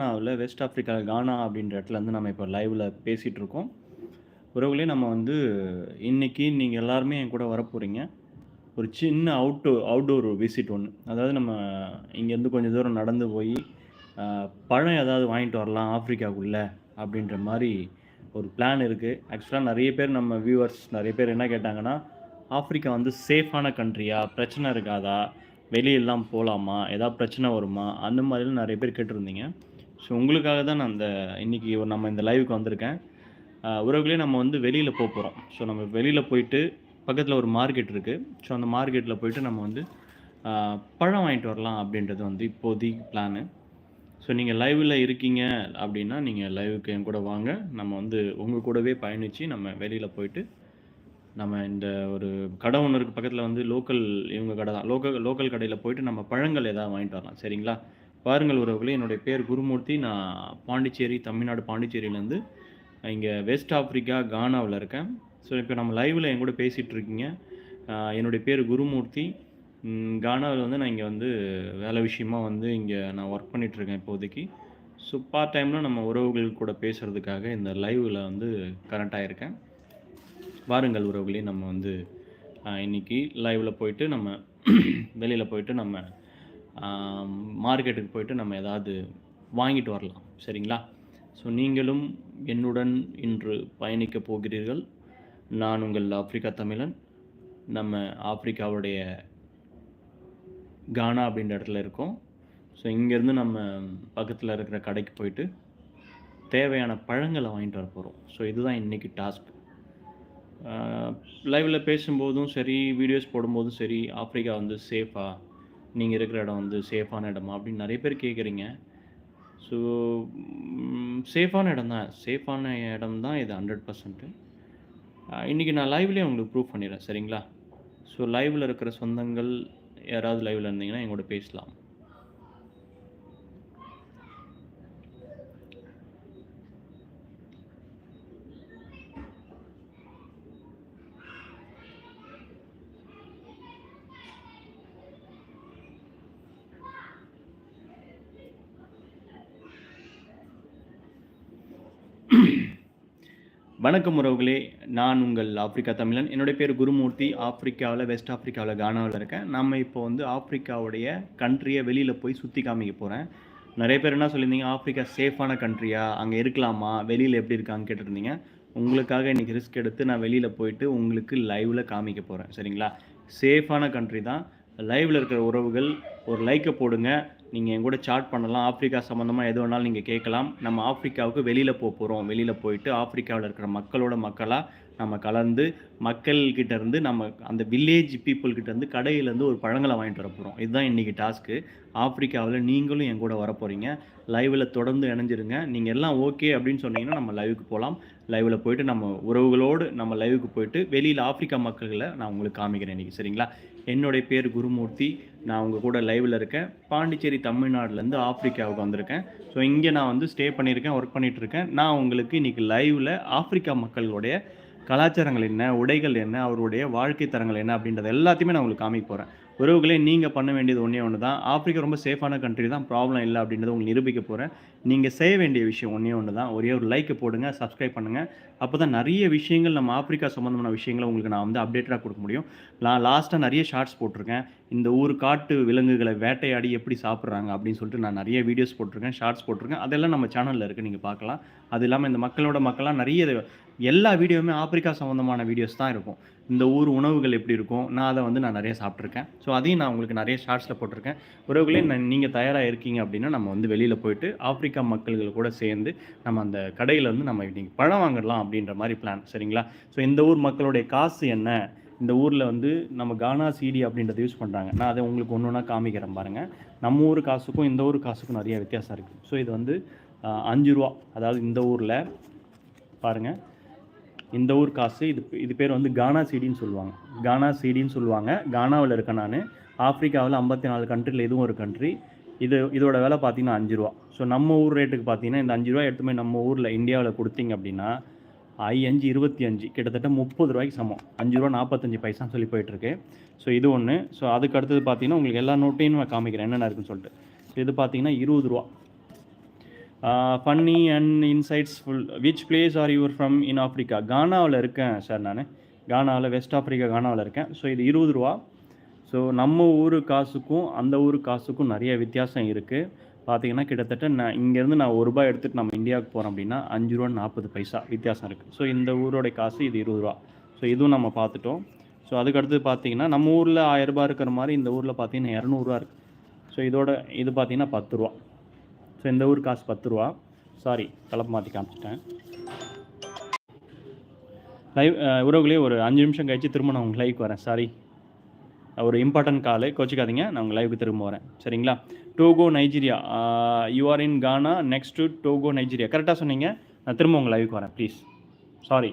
கானாவில் west Africa கானா அப்படின்ற இடத்துல வந்து நம்ம இப்போ லைவில் பேசிகிட்டு இருக்கோம். உறவுகளே நம்ம வந்து இன்றைக்கி நீங்கள் எல்லாருமே என் கூட வரப்போகிறீங்க ஒரு சின்ன அவுட்டோ அவுட்டோர் விசிட் ஒன்று அதாவது நம்ம இங்கேருந்து கொஞ்சம் தூரம் நடந்து போய் பழம் ஏதாவது வாங்கிட்டு வரலாம் ஆஃப்ரிக்காவுக்குள்ளே அப்படின்ற மாதிரி ஒரு பிளான் இருக்குது ஆக்சுவலாக நிறைய பேர் நம்ம வியூவர்ஸ் நிறைய பேர் என்ன கேட்டாங்கன்னா, ஆஃப்ரிக்கா வந்து சேஃபான கண்ட்ரியா? பிரச்சனை இருக்காதா? வெளியெல்லாம் போகலாமா ஏதாவது பிரச்சனை வருமா? அந்த மாதிரிலாம் நிறைய பேர் கேட்டிருந்தீங்க. ஸோ உங்களுக்காக தான் நான் அந்த இன்னைக்கு நம்ம இந்த லைவுக்கு வந்திருக்கேன். உறவுகளே நம்ம வந்து வெளியில் போக போகிறோம் ஸோ நம்ம வெளியில் போயிட்டு பக்கத்தில் ஒரு மார்க்கெட் இருக்குது ஸோ அந்த மார்க்கெட்டில் போயிட்டு நம்ம வந்து பழம் வாங்கிட்டு வரலாம் அப்படின்றது வந்து இப்போதைக்கு பிளானு. ஸோ நீங்கள் லைவில் இருக்கீங்க அப்படின்னா, நீங்கள் லைவுக்கு என் கூட வாங்க. நம்ம வந்து உங்கள் கூடவே பயணித்து நம்ம வெளியில் போயிட்டு, நம்ம இந்த ஒரு கடை ஒன்று இருக்குது பக்கத்தில் வந்து லோக்கல் இவங்க கடை தான். லோக்கல் லோக்கல் கடையில் போயிட்டு நம்ம பழங்கள் ஏதாவது வாங்கிட்டு வரலாம். சரிங்களா? பாருங்கள் உறவுகளே என்னுடைய பேர் குருமூர்த்தி. நான் பாண்டிச்சேரி, தமிழ்நாடு பாண்டிச்சேரியிலேருந்து இங்கே வெஸ்ட் ஆஃப்ரிக்கா, கானாவில் இருக்கேன். ஸோ இப்போ நம்ம லைவில் என் கூட பேசிட்டு இருக்கீங்க. என்னுடைய பேர் குருமூர்த்தி. கானாவில் வந்து நான் இங்கே வந்து வேலை விஷயமாக வந்து இங்கே நான் ஒர்க் பண்ணிகிட்ருக்கேன் இருக்கேன் இப்போதைக்கு. ஸோ பார்ட் டைமில் நம்ம உறவுகள் கூட பேசுறதுக்காக இந்த லைவில் வந்து கனெக்ட் இருக்கேன் வாருங்கள் உறவுகளே நம்ம வந்து இன்றைக்கி இன்னைக்கு போயிட்டு நம்ம வெளியில் போயிட்டு நம்ம மார்க்கெட்டுக்கு போயிட்டு நம்ம ஏதாவது வாங்கிட்டு வரலாம். சரிங்களா? ஸோ நீங்களும் என்னுடன் இன்று பயணிக்கப் போகிறீர்கள். நான் உங்கள் ஆப்பிரிக்கா தமிழன். நம்ம ஆப்பிரிக்காவுடைய கானா அப்படின்ற இடத்துல இருக்கோம். ஸோ இங்கேருந்து நம்ம பக்கத்தில் இருக்கிற கடைக்கு போயிட்டு, தேவையான பழங்களை வாங்கிட்டு வரப்போறோம். ஸோ இதுதான் இன்றைக்கி டாஸ்க். லைவில் பேசும்போதும் சரி, வீடியோஸ் போடும்போதும் சரி, ஆஃப்ரிக்கா வந்து சேஃபாக நீங்கள் இருக்கிற இடம் வந்து சேஃபான இடமா? அப்படின்னு நிறைய பேர் கேட்குறீங்க. ஸோ சேஃபான இடம் தான். சேஃபான இடம் தான் இது 100%. அ இன்னைக்கு நான் லைவ்லேயே உங்களுக்கு ப்ரூஃப் பண்ணிடுறேன். சரிங்களா? ஸோ லைவில் இருக்கிற சொந்தங்கள் யாராவது லைவில் இருந்தீங்கன்னா எங்கூட பேசலாம். வணக்கம் உறவுகளே. நான் உங்கள் ஆப்பிரிக்கா தமிழன். என்னுடைய பேர் குருமூர்த்தி. ஆப்பிரிக்காவில் வெஸ்ட் ஆப்பிரிக்காவில் கானாவில் இருக்கேன். நம்ம இப்போ வந்து ஆப்பிரிக்காவுடைய கண்ட்ரியை வெளியில் போய் சுற்றி காமிக்க போகிறேன் நிறைய பேர் என்ன சொல்லியிருந்தீங்க, ஆப்பிரிக்கா சேஃபான கண்ட்ரியா? அங்கே இருக்கலாமா? வெளியில் எப்படி இருக்காங்க கேட்டிருந்தீங்க. உங்களுக்காக இன்றைக்கி ரிஸ்க் எடுத்து நான் வெளியில் போயிட்டு உங்களுக்கு லைவில் காமிக்க போகிறேன் சரிங்களா? சேஃபான கண்ட்ரி தான். லைவில் இருக்கிற உறவுகள் ஒரு லைக்கை போடுங்க. நீங்கள் என் கூட சாட் பண்ணலாம். ஆஃப்ரிக்கா சம்மந்தமாக எது வேணாலும் நீங்கள் கேட்கலாம். நம்ம ஆஃப்ரிக்காவுக்கு வெளியில் போக போகிறோம் வெளியில் போயிட்டு ஆஃப்ரிக்காவில் இருக்கிற மக்களோட மக்களாக நம்ம கலந்து, மக்கள்கிட்ட இருந்து நம்ம அந்த வில்லேஜ் பீப்பிள் இருந்து கடையிலேருந்து ஒரு பழங்களை வாங்கிட்டு வரப்போறோம். இதுதான் இன்றைக்கி டாஸ்க்கு. ஆப்பிரிக்காவில் நீங்களும் என் கூட வரப்போறீங்க. லைவில் தொடர்ந்து இணைஞ்சிருங்க. நீங்கள் எல்லாம் ஓகே அப்படின்னு சொன்னீங்கன்னா, நம்ம லைவுக்கு போகலாம் லைவில் போயிட்டு நம்ம உறவுகளோடு நம்ம லைவுக்கு போயிட்டு வெளியில் ஆப்பிரிக்கா மக்கள்கள நான் உங்களுக்கு காமிக்கிறேன் இன்னைக்கு. சரிங்களா? என்னுடைய பேர் குருமூர்த்தி. நான் உங்கள் கூட லைவில் இருக்கேன். பாண்டிச்சேரி, தமிழ்நாடுலேருந்து ஆப்பிரிக்காவுக்கு வந்திருக்கேன். ஸோ இங்கே நான் வந்து ஸ்டே பண்ணியிருக்கேன். ஒர்க் பண்ணிகிட்ருக்கேன் நான் உங்களுக்கு இன்றைக்கி லைவில் ஆப்பிரிக்கா மக்களுடைய கலாச்சாரங்கள் என்ன? உடைகள் என்ன? அவருடைய வாழ்க்கை தரங்கள் என்ன? அப்படின்றது எல்லாத்தையுமே நான் உங்களுக்கு காமிக்க போகிறேன் உறவுகளே நீங்கள் பண்ண வேண்டியது ஒன்றே ஒன்று தான். ஆப்பிரிக்கா ரொம்ப சேஃபான கண்ட்ரி தான். ப்ராப்ளம் இல்லை அப்படின்றத உங்களுக்கு நிரூபிக்க போகிறேன் நீங்கள் செய்ய வேண்டிய விஷயம் ஒன்றே ஒன்று தான். ஒரே ஒரு லைக்க போடுங்க. சப்ஸ்கிரைப் அப்போ தான் நிறைய விஷயங்கள் நம்ம ஆப்பிரிக்கா சம்மந்தமான விஷயங்களை உங்களுக்கு நான் வந்து அப்டேட்டாக கொடுக்க முடியும். நான் லாஸ்ட்டாக நிறைய ஷார்ட்ஸ் போட்டிருக்கேன். இந்த ஊர் காட்டு விலங்குகளை வேட்டையாடி எப்படி சாப்பிட்றாங்க அப்படின்னு சொல்லிட்டு நான் நிறைய வீடியோஸ் போட்டிருக்கேன். ஷார்ட்ஸ் போட்டிருக்கேன். அதெல்லாம் நம்ம சேனலில் இருக்குது நீங்கள் பார்க்கலாம். அது இல்லாமல் இந்த மக்களோட மக்களாக நிறைய எல்லா வீடியோவுமே ஆப்பிரிக்கா சம்மந்தமான வீடியோஸ் தான் இருக்கும். இந்த ஊர் உணவுகள் எப்படி இருக்கும்? நான் அதை வந்து நான் நிறைய சாப்பிட்ருக்கேன் ஸோ அதையும் நான் உங்களுக்கு நிறைய ஷார்ட்ஸில் போட்டிருக்கேன். உறவுகளே ந தயாராக இருக்கீங்க அப்படின்னா, நம்ம வந்து வெளியில் போயிட்டு ஆப்பிரிக்கா மக்கள்கள் கூட சேர்ந்து நம்ம அந்த கடையில் வந்து நம்ம இன்னைக்கு பழம் வாங்கிடலாம் அப்படின்ற மாதிரி பிளான். சரிங்களா? ஸோ இந்த ஊர் மக்களுடைய காசு என்ன? இந்த ஊரில் வந்து நம்ம கானா சீடி அப்படின்றத யூஸ் பண்ணுறாங்க நான் அதை உங்களுக்கு ஒன்று ஒன்றா காமிக்கிறேன் பாருங்கள் நம்ம ஊர் காசுக்கும், இந்த ஊர் காசுக்கும் நிறைய வித்தியாசம் இருக்குது ஸோ இது வந்து அஞ்சு ரூபா அதாவது இந்த ஊரில் பாருங்கள் இந்த ஊர் காசு இது இது பேர் வந்து கானா சீடின்னு சொல்லுவாங்க. கானா சீடின்னு சொல்லுவாங்க. கானாவில் இருக்கேன் நான் ஆஃப்ரிக்காவில் ஐம்பத்தி நாலு கண்ட்ரியில் இதுவும் ஒரு கண்ட்ரி. இது இதோட விலை பார்த்தீங்கன்னா அஞ்சு ரூபா ஸோ நம்ம ஊர் ரேட்டுக்கு பார்த்தீங்கன்னா, இந்த அஞ்சு ரூபா எடுத்து போய் நம்ம ஊரில் இந்தியாவில் கொடுத்தீங்க அப்படின்னா, 5 25 கிட்டத்தட்ட முப்பது ரூபாய்க்கு சமம். அஞ்சு ரூபா நாற்பத்தஞ்சு பைசான்னு சொல்லி போயிட்டுருக்கு. ஸோ இது ஒன்று ஸோ அதுக்கு அடுத்தது பார்த்தீங்கன்னா, உங்களுக்கு எல்லா நோட்டையும் நான் காமிக்கிறேன் என்னென்ன இருக்குன்னு சொல்லிட்டு. இது பார்த்தீங்கன்னா இருபது ரூபா funny and insights full which place are you from in Africa கானாவில் இருக்கேன் சார் நான். கானாவில் வெஸ்ட் ஆஃப்ரிக்கா கானாவில் இருக்கேன். ஸோ இது இருபது ரூபா. ஸோ நம்ம ஊர் காசுக்கும் அந்த ஊர் காசுக்கும் நிறைய வித்தியாசம் இருக்குது பார்த்தீங்கன்னா கிட்டத்தட்ட நான் இங்கேருந்து நான் ஒரு ரூபாய் எடுத்துகிட்டு நம்ம இந்தியாவுக்கு போகிறோம் அப்படின்னா அஞ்சு ரூபா நாற்பது பைசா வித்தியாசம் இருக்குது ஸோ இந்த ஊரோட காசு இது இருபது ரூபா. ஸோ இதுவும் நம்ம பார்த்துட்டோம் ஸோ அதுக்கடுத்து பார்த்தீங்கன்னா நம்ம ஊரில் ஆயிரரூபா இருக்கிற மாதிரி இந்த ஊரில் பார்த்தீங்கன்னா இரநூறுவா இருக்குது ஸோ இதோட இது பார்த்தீங்கன்னா பத்து ரூபா. ஸோ இந்த ஊர் காசு பத்து ரூபா. சாரி கலப்பு மாற்றி காமிச்சிட்டேன். லைவ் உறவுகளே ஒரு அஞ்சு நிமிஷம் கழிச்சு திரும்ப நான் உங்கள் லைவுக்கு வரேன். சாரி ஒரு இம்பார்ட்டன்ட் காலு கோச்சிக்காதீங்க. நான் உங்கள் லைவுக்கு திரும்ப வரேன். சரிங்களா? Togo Nigeria you are in Ghana next Togo Nigeria கரெக்டாக சொன்னீங்க. நான் திரும்ப உங்கள் லைவுக்கு வரேன் ப்ளீஸ் சாரி